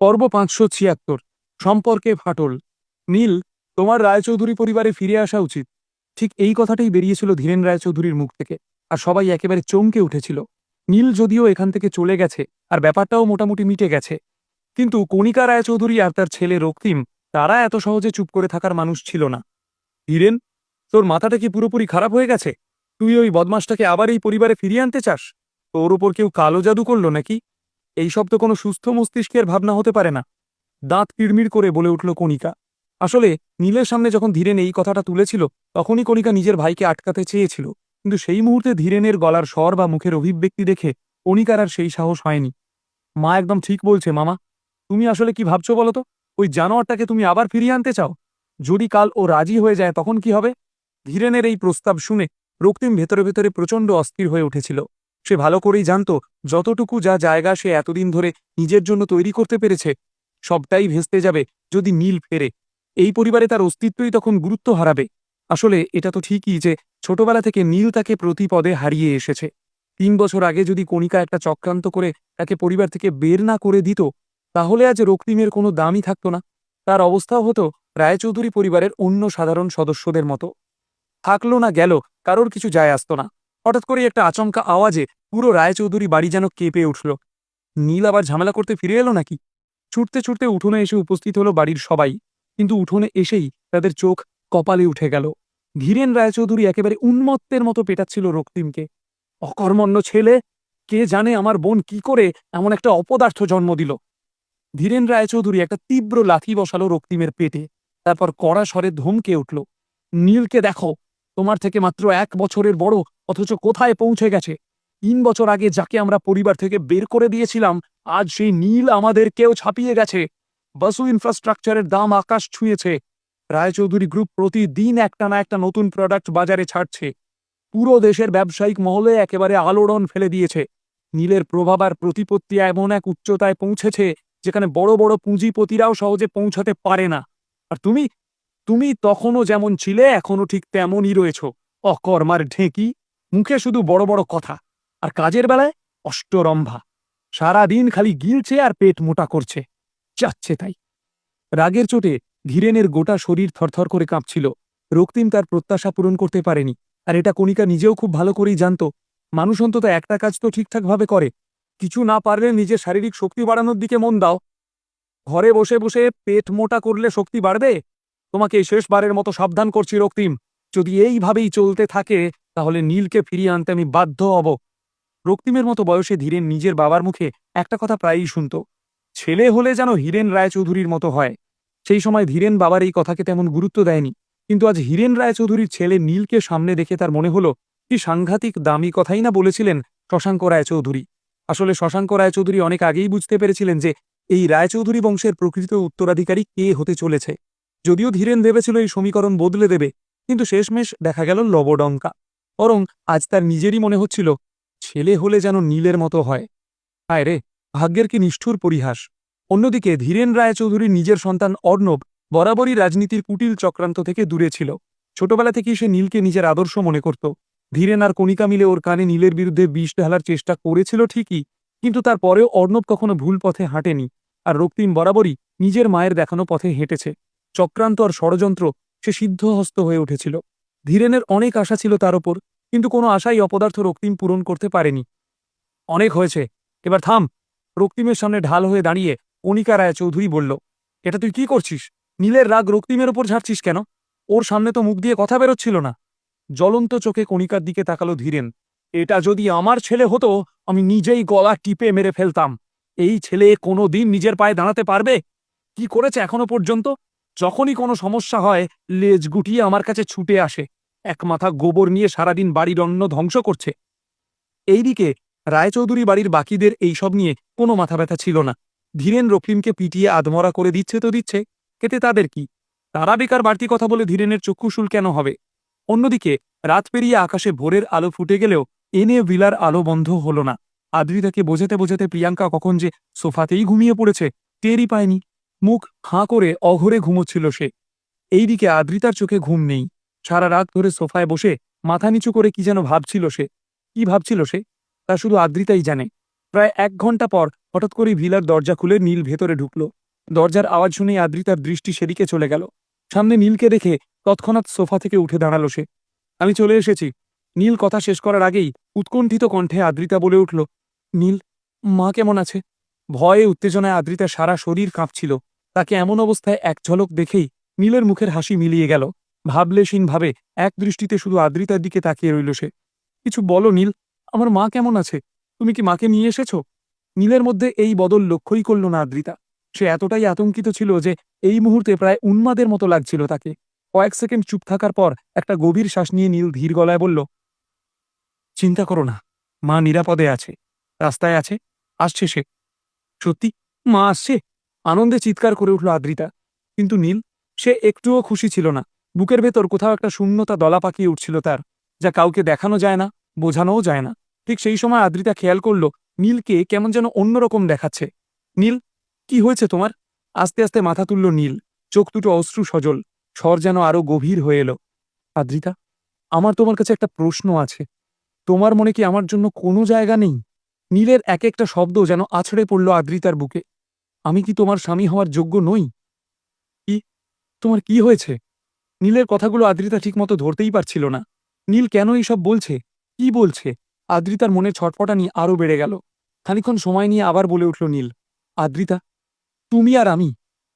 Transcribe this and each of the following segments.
পর্ব পাঁচশো ছিয়াত্তর, সম্পর্কে ফাটল। নীল, তোমার রায়চৌধুরী পরিবারে ফিরে আসা উচিত। ঠিক এই কথাটাই বেরিয়েছিল ধীরেন রায়চৌধুরীর মুখ থেকে, আর সবাই একেবারে চমকে উঠেছিল। নীল যদিও এখান থেকে চলে গেছে, আর ব্যাপারটাও মোটামুটি মিটে গেছে। কিন্তু কণিকা রায়চৌধুরী আর তার ছেলে রক্তিম, তারা এত সহজে চুপ করে থাকার মানুষ ছিল না। ধীরেন, তোর মাথাটা কি পুরোপুরি খারাপ হয়ে গেছে? তুই ওই বদমাসটাকে আবার এই পরিবারে ফিরিয়ে আনতে চাস? তোর ওপর কেউ কালো জাদু করল নাকি? এইসব তো কোনো সুস্থ মস্তিষ্কের ভাবনা হতে পারে না। দাঁত কিড়মিড় করে বলে উঠল কণিকা। আসলে, নীলের সামনে যখন ধীরেন এই কথাটা তুলেছিল, তখনই কণিকা নিজের ভাইকে আটকাতে চেয়েছিল। কিন্তু সেই মুহূর্তে ধীরেনের গলার স্বর বা মুখের অভিব্যক্তি দেখে কণিকার আর সেই সাহস হয়নি। মা একদম ঠিক বলছে, মামা। তুমি আসলে কি ভাবছ বলো তো? ওই জানোয়ারটাকে তুমি আবার ফিরিয়ে আনতে চাও? যদি কাল ও রাজি হয়ে যায় তখন কি হবে? ধীরেনের এই প্রস্তাব শুনে রক্তিম ভেতরে ভেতরে প্রচণ্ড অস্থির হয়ে উঠেছিল। সে ভালো করেই জানত যতটুকু যা জায়গা সে এতদিন ধরে নিজের জন্য তৈরি করতে পেরেছে, সবটাই ভেস্তে যাবে যদি নীল ফেরে। এই পরিবারে তার অস্তিত্বই তখন গুরুত্ব হারাবে। আসলে এটা তো ঠিকই যে ছোটবেলা থেকে নীল তাকে প্রতি পদে হারিয়ে এসেছে। তিন বছর আগে যদি কণিকা একটা চক্রান্ত করে তাকে পরিবার থেকে বের না করে দিত, তাহলে আজ রক্তিমের কোনো দামই থাকতো না। তার অবস্থাও হতো রায়চৌধুরী পরিবারের অন্য সাধারণ সদস্যদের মতো। থাকল না, গেল, কারোর কিছু যায় আসতো না। হঠাৎ করে একটা আচমকা আওয়াজে পুরো রায়চৌধুরী বাড়ি যেন কেঁপে উঠল। নীল আবার ঝামেলা করতে ফিরে এলো নাকি? ছুটতে ছুটতে উঠোনে এসে উপস্থিত হলো বাড়ির সবাই, কিন্তু উঠোনে এসেই তাদের চোখ কপালে উঠে গেল। ধীরেন রায়চৌধুরী একেবারে উন্মত্তের মতো পেটাচ্ছিল রক্তিমকে। অকর্মণ্য ছেলে, কে জানে আমার বোন কি করে এমন একটা অপদার্থ জন্ম দিল। ধীরেন রায়চৌধুরী একটা তীব্র লাথি বসালো রক্তিমের পেটে, তারপর কড়া স্বরে ধমকে উঠল, নীলকে দেখো। তোমার থেকে মাত্র এক বছরের বড়, অথচ কোথায় পৌঁছে গেছে? তিন বছর আগে যাকে আমরা পরিবার থেকে বের করে দিয়েছিলাম, আজ সেই নীল আমাদের কেউ ছাপিয়ে গেছে। বাসু ইনফ্রাস্ট্রাকচারের দাম আকাশ ছুঁয়েছে। রায়চৌধুরী গ্রুপ প্রতিদিন একটা না একটা নতুন প্রোডাক্ট বাজারে ছাড়ছে। পুরো দেশের ব্যবসায়িক মহলে একেবারে আলোড়ন ফেলে দিয়েছে। নীলের প্রভাব আর প্রতিপত্তি এমন এক উচ্চতায় পৌঁছেছে, যেখানে বড় বড় পুঁজিপতিরাও সহজে পৌঁছাতে পারে না। আর তুমি তুমি তখনও যেমন ছিলে, এখনও ঠিক তেমনই রয়েছ। অকর্মার ঢেঁকি, মুখে শুধু বড় বড় কথা, আর কাজের বেলায় অষ্টরম্ভা। সারাদিন খালি গিলছে আর পেট মোটা করছে। যাচ্ছে তাই। রাগের চোটে ধীরেনের গোটা শরীর থরথর করে কাঁপছিল। রক্তিম তার প্রত্যাশা পূরণ করতে পারেনি। আর এটা কণিকা নিজেও খুব ভালো করেই জানত। মানুষ অন্তত একটা কাজ তো ঠিকঠাকভাবে করে। কিছু না পারলে নিজের শারীরিক শক্তি বাড়ানোর দিকে মন দাও। ঘরে বসে বসে পেট মোটা করলে শক্তি বাড়বে? তোমাকে শেষবারের মতো সাবধান করছি রক্তিম। যদি এইভাবেই চলতে থাকে, তাহলে নীলকে ফিরিয়ে আনতে আমি বাধ্য হব। রক্তিমের মতো বয়সে ধীরেন নিজের বাবার মুখে একটা কথা প্রায়ই শুনত। ছেলে হলে যেন হীরেন রায়চৌধুরীর মতো হয়। সেই সময় ধীরেন বাবার এই কথাকে তেমন গুরুত্ব দেয়নি। কিন্তু আজ হীরেন রায়চৌধুরীর ছেলে নীলকে সামনে দেখে তার মনে হলো, কি সাংঘাতিক দামি কথাই না বলেছিলেন শশাঙ্ক রায়চৌধুরী। আসলে শশাঙ্ক রায়চৌধুরী অনেক আগেই বুঝতে পেরেছিলেন যে, এই রায়চৌধুরী বংশের প্রকৃত উত্তরাধিকারী কে হতে চলেছে। যদিও ধীরেন ভেবেছিল এই সমীকরণ বদলে দেবে, কিন্তু শেষমেশ দেখা গেল লবডঙ্কা। বরং আজ তার নিজেরই মনে হচ্ছিল, ছেলে হলে যেন নীলের মতো হয়। হায় রে, ভাগ্যের কি নিষ্ঠুর পরিহাস। অন্যদিকে ধীরেন রায়চৌধুরীর নিজের সন্তান অর্ণব বরাবরই রাজনীতির কুটিল চক্রান্ত থেকে দূরে ছিল। ছোটবেলা থেকেই সে নীলকে নিজের আদর্শ মনে করত। ধীরেন আর কণিকা মিলে ওর কানে নীলের বিরুদ্ধে বিষ ঢালার চেষ্টা করেছিল ঠিকই, কিন্তু তারপরেও অর্ণব কখনো ভুল পথে হাঁটেনি, আর রক্তিম বরাবরই নিজের মায়ের দেখানো পথে হেঁটেছে। চক্রান্ত আর ষড়যন্ত্র সে সিদ্ধহস্ত হয়ে উঠেছিল। ধীরেনের অনেক আশা ছিল তার ওপর, কিন্তু কোনো আশাই অপদার্থ রক্তিম পূরণ করতে পারেনি। অনেক হয়েছে, এবার থাম। রক্তিমের সামনে ঢাল হয়ে দাঁড়িয়ে কণিকা রায় চৌধুরী বলল, এটা তুই কি করছিস? নীলের রাগ রক্তিমের ওপর ঝাড়ছিস কেন? ওর সামনে তো মুখ দিয়ে কথা বেরোচ্ছিল না। জ্বলন্ত চোখে কণিকার দিকে তাকালো ধীরেন। এটা যদি আমার ছেলে হতো, আমি নিজেই গলা টিপে মেরে ফেলতাম। এই ছেলে কোনো দিন নিজের পায়ে দাঁড়াতে পারবে? কি করেছে এখনও পর্যন্ত? যখনই কোনো সমস্যা হয়, লেজ গুটিয়ে আমার কাছে ছুটে আসে। এক মাথা গোবর নিয়ে সারাদিন বাড়ির অন্ন ধ্বংস করছে। এইদিকে রায়চৌধুরী বাড়ির বাকিদের এইসব নিয়ে কোনো মাথা ব্যথা ছিল না। ধীরেন রক্তিমকে পিটিয়ে আধমরা করে দিচ্ছে তো দিচ্ছে, এতে তাদের কি? তারা বেকার বাড়তি কথা বলে ধীরেনের চক্ষুশুল কেন হবে? অন্যদিকে রাত পেরিয়ে আকাশে ভোরের আলো ফুটে গেলেও এনে ভিলার আলো বন্ধ হল না। আদ্রিতাকে বোঝাতে বোঝাতে প্রিয়াঙ্কা কখন যে সোফাতেই ঘুমিয়ে পড়েছে, টেরই পায়নি। মুখ হাঁ করে অঘরে ঘুমোচ্ছিল সে। এইদিকে আদ্রিতার চোখে ঘুম নেই। সারা রাত ধরে সোফায় বসে মাথা নিচু করে কি যেন ভাবছিল সে। কি ভাবছিল সে? তা শুধু আদ্রিতাই জানে। প্রায় এক ঘণ্টা পর হঠাৎ করে ভিলার দরজা খুলে নীল ভেতরে ঢুকল। দরজার আওয়াজ শুনেই আদ্রিতার দৃষ্টি সেদিকে চলে গেল। সামনে নীলকে দেখে তৎক্ষণাৎ সোফা থেকে উঠে দাঁড়াল সে। আমি চলে এসেছি। নীল কথা শেষ করার আগেই উৎকণ্ঠিত কণ্ঠে আদ্রিতা বলে উঠল, নীল, মা কেমন আছে? ভয়ে উত্তেজনায় আদ্রিতার সারা শরীর কাঁপছিল। তাকে এমন অবস্থায় এক ঝলক দেখেই নীলের মুখের হাসি মিলিয়ে গেল। ভাবলেশীনভাবে এক দৃষ্টিতে শুধু আদ্রিতার দিকে তাকিয়ে রইল সে। কিছু বলো নীল, আমার মা কেমন আছে? তুমি কি মাকে নিয়ে এসেছ? নীলের মধ্যে এই বদল লক্ষ্যই করল না আদ্রিতা। সে এতটাই আতঙ্কিত ছিল যে এই মুহূর্তে প্রায় উন্মাদের মতো লাগছিল তাকে। কয়েক সেকেন্ড চুপ থাকার পর একটা গভীর শ্বাস নিয়ে নীল ধীর গলায় বলল, চিন্তা করো না, মা নিরাপদে আছে। রাস্তায় আছে, আসছে সে। সত্যি? মা আসছে। আনন্দে চিৎকার করে উঠল আদ্রিতা। কিন্তু নীল, সে একটুও খুশি ছিল না। বুকের ভেতর কোথাও একটা শূন্যতা দলা পাকিয়ে উঠছিল তার, যা কাউকে দেখানো যায় না, বোঝানোও যায় না। ঠিক সেই সময় আদ্রিতা খেয়াল করল, নীলকে কেমন যেন অন্যরকম দেখাচ্ছে। নীল, কি হয়েছে তোমার? আস্তে আস্তে মাথা তুলল নীল। চোখ দুটো অশ্রু সজল, স্বর যেন আরও গভীর হয়ে এলো। আদ্রিতা, আমার তোমার কাছে একটা প্রশ্ন আছে। তোমার মনে কি আমার জন্য কোনো জায়গা নেই? নীলের এক একটা শব্দ যেন আছড়ে পড়ল আদ্রিতার বুকে। আমি কি তোমার স্বামী হওয়ার যোগ্য নই? কি? তোমার কি হয়েছে? নীলের কথাগুলো আদ্রিতা ঠিকমতো ধরতেই পারছিল না। নীল কেন এইসব বলছে? কি বলছে? আদ্রিতার মনে ছটফটানি আরও বেড়ে গেল। খানিক্ষণ সময় নিয়ে আবার বলে উঠল নীল, আদ্রিতা, তুমি আর আমি,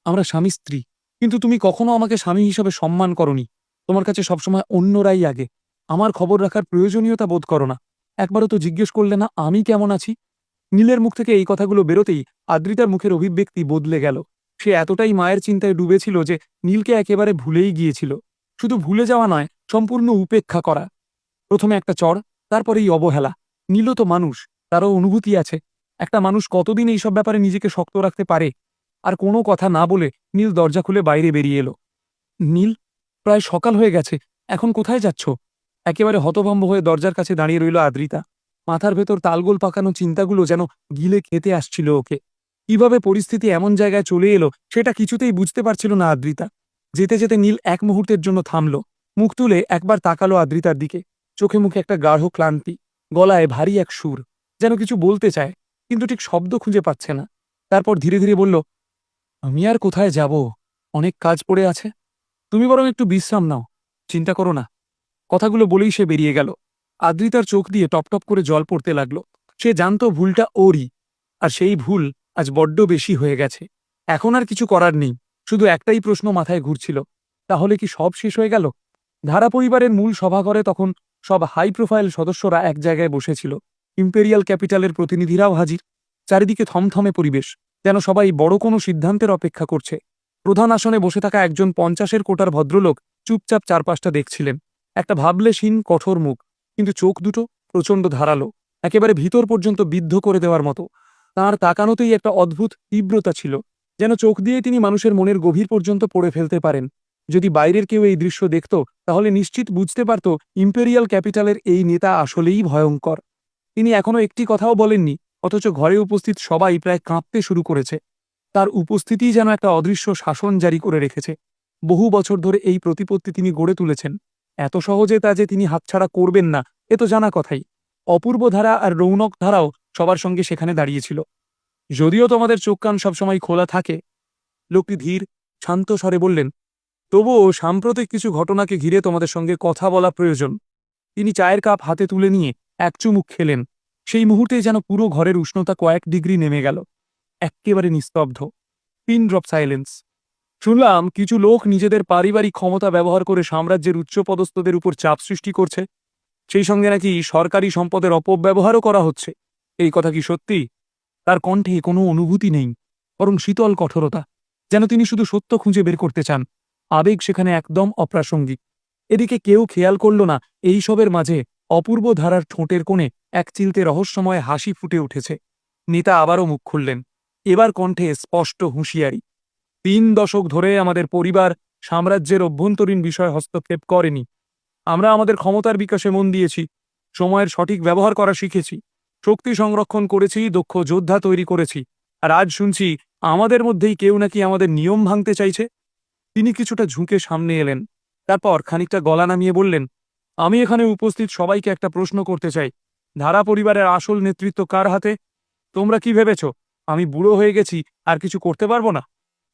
আমরা স্বামী স্ত্রী। কিন্তু তুমি কখনো আমাকে স্বামী হিসাবে সম্মান করনি। তোমার কাছে সবসময় অন্যরাই আগে। আমার খবর রাখার প্রয়োজনীয়তা বোধ করো না। একবারও তো জিজ্ঞেস করলে না, আমি কেমন আছি? নীলের মুখ থেকে এই কথাগুলো বেরোতেই আদ্রিতার মুখের অভিব্যক্তি বদলে গেল। সে এতটাই মায়ের চিন্তায় ডুবেছিল যে নীলকে একেবারে ভুলেই গিয়েছিল। শুধু ভুলে যাওয়া নয়, সম্পূর্ণ উপেক্ষা করা। প্রথমে একটা চড় তারপরেই অবহেলা। নীলও তো মানুষ, তারও অনুভূতি আছে। একটা মানুষ কতদিন এইসব ব্যাপারে নিজেকে শক্ত রাখতে পারে? আর কোনো কথা না বলে নীল দরজা খুলে বাইরে বেরিয়ে এলো। নীল, প্রায় সকাল হয়ে গেছে, এখন কোথায় যাচ্ছ? একেবারে হতভম্ব হয়ে দরজার কাছে দাঁড়িয়ে রইল আদ্রিতা। মাথার ভেতর তালগোল পাকানো চিন্তাগুলো যেন গিলে খেতে আসছিল ওকে। কীভাবে পরিস্থিতি এমন জায়গায় চলে এলো সেটা কিছুতেই বুঝতে পারছিল না আদ্রিতা। যেতে যেতে নীল এক মুহূর্তের জন্য থামল। মুখ তুলে একবার তাকালো আদ্রিতার দিকে। চোখে মুখে একটা গাঢ় ক্লান্তি, গলায় ভারী এক সুর, যেন কিছু বলতে চায়, কিন্তু ঠিক শব্দ খুঁজে পাচ্ছে না। তারপর ধীরে ধীরে বলল, আমি আর কোথায় যাব? অনেক কাজ পড়ে আছে। তুমি বরং একটু বিশ্রাম নাও। চিন্তা করো না। কথাগুলো বলেই সে বেরিয়ে গেল। আদ্রিতার চোখ দিয়ে টপটপ করে জল পড়তে লাগল। সে জানত ভুলটা ওরই, আর সেই ভুল আজ বড্ড বেশি হয়ে গেছে। এখন আর কিছু করার নেই, শুধু একটাই প্রশ্ন মাথায় ঘুরছিল, তাহলে কি সব শেষ হয়ে গেল? ধারা পরিবারের মূল সভাঘরে তখন সব হাই প্রোফাইল সদস্যরা এক জায়গায় বসেছিল। ইম্পেরিয়াল ক্যাপিটালের প্রতিনিধিরাও হাজির। চারিদিকে থমথমে পরিবেশ, যেন সবাই বড় কোনো সিদ্ধান্তের অপেক্ষা করছে। প্রধান আসনে বসে থাকা একজন পঞ্চাশের কোটার ভদ্রলোক চুপচাপ চারপাশটা দেখছিলেন। একটা ভাবলেশীন কঠোর মুখ, কিন্তু চোখ দুটো প্রচণ্ড ধারালো, একেবারে ভিতর পর্যন্ত বিদ্ধ করে দেওয়ার মতো। তার তাকানোতেই একটা অদ্ভুত তীব্রতা ছিল, যেন চোখ দিয়ে তিনি মানুষের মনের গভীর পর্যন্ত পড়ে ফেলতে পারেন। যদি বাইরের কেউ এই দৃশ্য দেখত, তাহলে নিশ্চিত বুঝতে পারত, ইম্পেরিয়াল ক্যাপিটালের এই নেতা আসলেই ভয়ঙ্কর। তিনি এখনও একটি কথাও বলেননি, অথচ ঘরে উপস্থিত সবাই প্রায় কাঁপতে শুরু করেছে। তার উপস্থিতিই যেন একটা অদৃশ্য শাসন জারি করে রেখেছে। বহু বছর ধরে এই প্রতিপত্তি তিনি গড়ে তুলেছেন। এত সহজে তা যে তিনি হাতছাড়া করবেন না, এ তো জানা কথাই। অপূর্ব ধারা আর রৌনক ধারাও সবার সঙ্গে সেখানে দাঁড়িয়েছিল। যদিও তোমাদের চোখ কান সবসময় খোলা থাকে, লোকটি ধীর, শান্ত স্বরে বললেন, তবুও সাম্প্রতিক কিছু ঘটনাকে ঘিরে তোমাদের সঙ্গে কথা বলা প্রয়োজন। তিনি চায়ের কাপ হাতে তুলে নিয়ে এক চুমুক খেলেন। সেই মুহূর্তে যেন পুরো ঘরের উষ্ণতা কয়েক ডিগ্রি নেমে গেল। এক্কেবারে নিস্তব্ধ। Pin drop silence. শুনলাম কিছু লোক নিজেদের পারিবারিক ক্ষমতা ব্যবহার করে সাম্রাজ্যের উচ্চপদস্থদের উপর চাপ সৃষ্টি করছে। সেই সঙ্গে নাকি সরকারি সম্পদের অপব্যবহারও করা হচ্ছে। এই কথা কি সত্যি? তার কণ্ঠে কোনো অনুভূতি নেই, বরং শীতল কঠোরতা, যেন তিনি শুধু সত্য খুঁজে বের করতে চান। আবেগ সেখানে একদম অপ্রাসঙ্গিক। এদিকে কেউ খেয়াল করল না এই সবের মাঝে অপূর্ব ধারার ঠোঁটের কোণে এক চিলতে রহস্যময় হাসি ফুটে উঠেছে। নেতা আবারও মুখ খুললেন। এবার কণ্ঠে স্পষ্ট হুঁশিয়ারি তিন দশক ধরে আমাদের পরিবার সাম্রাজ্যের অভ্যন্তরীণ বিষয় হস্তক্ষেপ করেনি। আমরা আমাদের ক্ষমতার বিকাশে মন দিয়েছি, সময়ের সঠিক ব্যবহার করা শিখেছি, শক্তি সংরক্ষণ করেছি, দক্ষ যোদ্ধা তৈরি করেছি। আর আজ শুনছি, আমাদের মধ্যেই কেউ নাকি আমাদের নিয়ম ভাঙতে চাইছে? তিনি কিছুটা ঝুঁকে সামনে এলেন। তারপর খানিকটা গলা নামিয়ে বললেন, আমি এখানে উপস্থিত সবাইকে একটা প্রশ্ন করতে চাই। ধারা পরিবারের আসল নেতৃত্ব কার হাতে? তোমরা কি ভেবেছ? আমি বুড়ো হয়ে গেছি, আর কিছু করতে পারব না?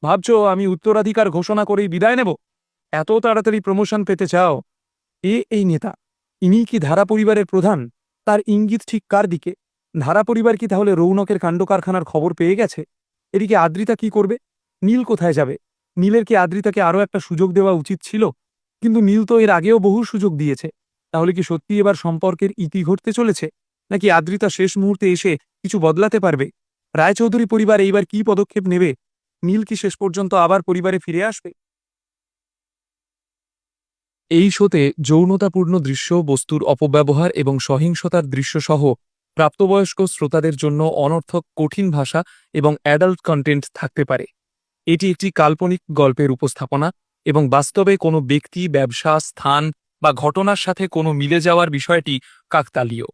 ভাবছ আমি উত্তরাধিকার ঘোষণা করেই বিদায় নেব? এত তাড়াতাড়ি প্রমোশন পেতে চাও? এ, এই নেতা, ইনি কি ধারা পরিবারের প্রধান? তার ইঙ্গিত ঠিক কার দিকে? ধারা পরিবার কি তাহলে রৌনকের কাণ্ড কারখানার খবর পেয়ে গেছে? এদিকে আদ্রিতা কি করবে? নীল কোথায় যাবে? নীলের কি আদ্রিতাকে আরও একটা সুযোগ দেওয়া উচিত ছিল? কিন্তু নীল তো এর আগেও বহু সুযোগ দিয়েছে। তাহলে কি সত্যি এবার সম্পর্কের ইতি ঘটতে চলেছে? নাকি আদ্রিতা শেষ মুহূর্তে এসে কিছু বদলাতে পারবে? রায়চৌধুরী পরিবার এইবার কি পদক্ষেপ নেবে? নীল কি শেষ পর্যন্ত আবার পরিবারে ফিরে আসবে? এই শোতে যৌনতাপূর্ণ দৃশ্য, বস্তুর অপব্যবহার এবং সহিংসতার দৃশ্যসহ প্রাপ্তবয়স্ক শ্রোতাদের জন্য অনর্থক কঠিন ভাষা এবং অ্যাডাল্ট কন্টেন্ট থাকতে পারে। এটি একটি কাল্পনিক গল্পের উপস্থাপনা এবং বাস্তবে কোনো ব্যক্তি, ব্যবসা, স্থান বা ঘটনার সাথে কোনো মিলে যাওয়ার বিষয়টি কাকতালীয়।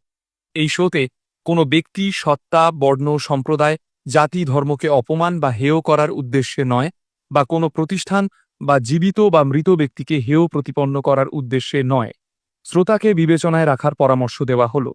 এই শোতে কোনো ব্যক্তি, সত্তা, বর্ণ, সম্প্রদায় জাতি ধর্মকে অপমান বা হেয় করার উদ্দেশ্যে নয়, বা কোনো প্রতিষ্ঠান, বা জীবিত বা মৃত ব্যক্তিকে হেয় প্রতিপন্ন করার উদ্দেশ্যে নয়। শ্রোতাকে বিবেচনায় রাখার পরামর্শ দেওয়া হলো।